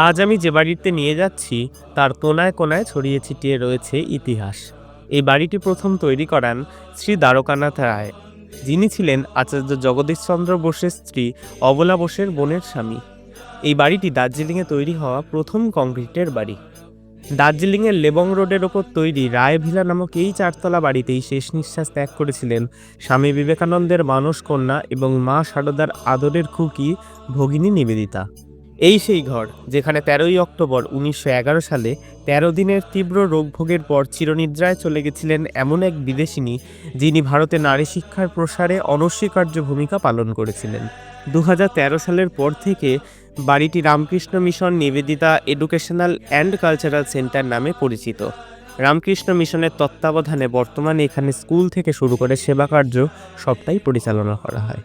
আজ আমি যে বাড়িতে নিয়ে যাচ্ছি, তার কোনায় কোনায় ছড়িয়ে ছিটিয়ে রয়েছে ইতিহাস। এই বাড়িটি প্রথম তৈরি করান শ্রী দ্বারকানাথ রায়। যিনি ছিলেন আচার্য জগদীশচন্দ্র বোসের স্ত্রী অবলা বোসের বোনের স্বামী। এই বাড়িটি দার্জিলিংয়ে তৈরি হওয়া প্রথম কংক্রিটের বাড়ি। দার্জিলিংয়ের লেবং রোডের ওপর তৈরি রায় ভিলা নামক এই চারতলা বাড়িতেই শেষ নিঃশ্বাস ত্যাগ করেছিলেন স্বামী বিবেকানন্দের মানস কন্যা এবং মা সারদার আদরের খুকি ভগিনী নিবেদিতা। এই সেই ঘর, যেখানে তেরোই অক্টোবর উনিশশো এগারো সালে তেরো দিনের তীব্র রোগভোগের পর চিরনিদ্রায় চলে গেছিলেন এমন এক বিদেশিনী যিনি ভারতে নারী শিক্ষার প্রসারে অনস্বীকার্য ভূমিকা পালন করেছিলেন। দু হাজার তেরো সালের পর থেকে বাড়িটি Ramakrishna mission Nivedita educational and cultural centre নামে পরিচিত। রামকৃষ্ণ মিশনের তত্ত্বাবধানে বর্তমানে এখানে স্কুল থেকে শুরু করে সেবা কার্য সবটাই পরিচালনা করা হয়।